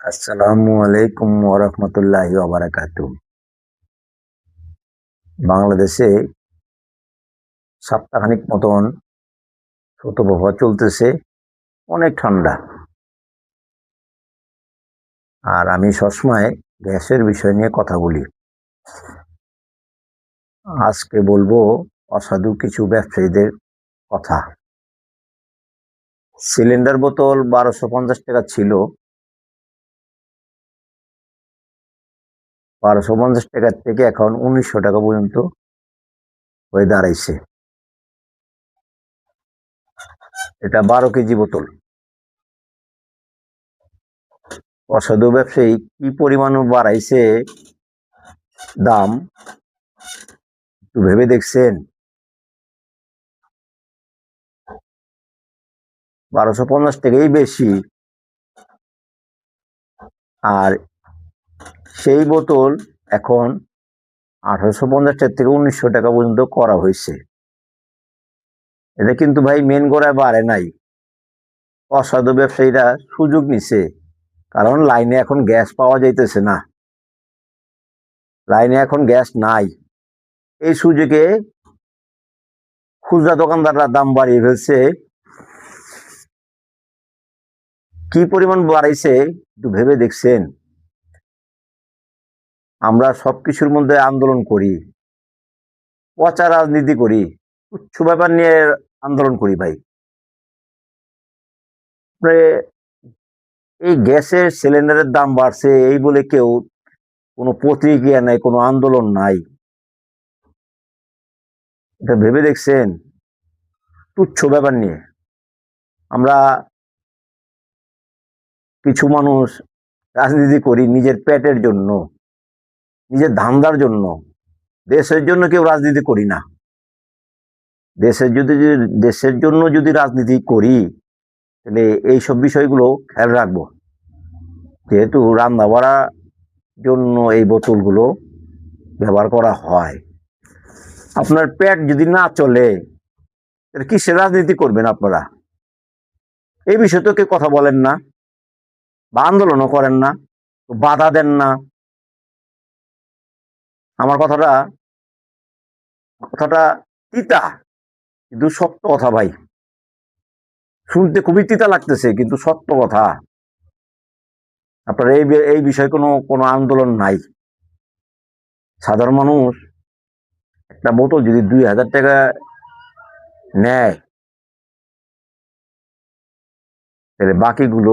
আসসালামু আলাইকুম ওরহমতুল্লাহ বারাকাতু বাংলাদেশে সপ্তাহখানিক মতন ছোট প্রভাব চলতেছে, অনেক ঠান্ডা। আর আমি সবসময় গ্যাসের বিষয় নিয়ে কথা বলি। আজকে বলব অসাধু কিছু ব্যবসায়ীদের কথা। সিলিন্ডার বোতল বারোশো পঞ্চাশ টাকা ছিল বারোশো পঞ্চাশ টাকার থেকে এখন উনিশশো টাকা পর্যন্ত হয়ে দাঁড়াইছে। এটা বারো কেজি বোতল। অসাধু ব্যবসায়ী কি পরিমাণ বাড়াইছে দাম? একটু ভেবে দেখছেন? বারোশো পঞ্চাশ টাকাই বেশি। আর সেই বোতল এখন আঠারোশো পঞ্চাশ টাকা থেকে উনিশশো টাকা পর্যন্ত করা হয়েছে। এটা কিন্তু ভাই মেন গোড়ায় বাড়ে নাই। অসাধু ব্যবসায়ীরা সুযোগ নিছে, কারণ লাইনে এখন গ্যাস পাওয়া যাইতেছে না। লাইনে এখন গ্যাস নাই। এই সুযোগে খুচরা দোকানদাররা দাম বাড়িয়ে ফেলছে। কি পরিমাণ বাড়াইছে, একটু ভেবে দেখছেন। আমরা সব কিছুর মধ্যে আন্দোলন করি, পচা রাজনীতি করি তুচ্ছ ব্যাপার নিয়ে আন্দোলন করি ভাই। এই গ্যাসের সিলিন্ডারের দাম বাড়ছে, এই বলে কেউ কোনো প্রতিক্রিয়া নাই, কোনো আন্দোলন নাই। এটা ভেবে দেখছেন? তুচ্ছ ব্যাপার নিয়ে। আমরা কিছু মানুষ রাজনীতি করি নিজের পেটের জন্য। নিজের ধান্দার জন্য। দেশের জন্য কেউ রাজনীতি করি না। দেশের যদি দেশের জন্য যদি রাজনীতি করি, তাহলে এইসব বিষয়গুলো খেয়াল রাখব। যেহেতু রান্না বাড়ার জন্য এই বোতলগুলো ব্যবহার করা হয়। আপনার পেট যদি না চলে, তাহলে কিসের রাজনীতি করবেন আপনারা? এই বিষয়ে তো কেউ কথা বলেন না, বা আন্দোলনও করেন না, বাধা দেন না। আমার কথাটা কথাটা তিতা, কিন্তু সত্য কথা ভাই। শুনতে খুবই তিতা লাগতেছে, কিন্তু সত্য কথা। আপনার এই এই বিষয়ে কোনো কোনো আন্দোলন নাই। সাধারণ মানুষ একটা বোতল যদি দুই হাজার টাকা নেয়, তাহলে বাকিগুলো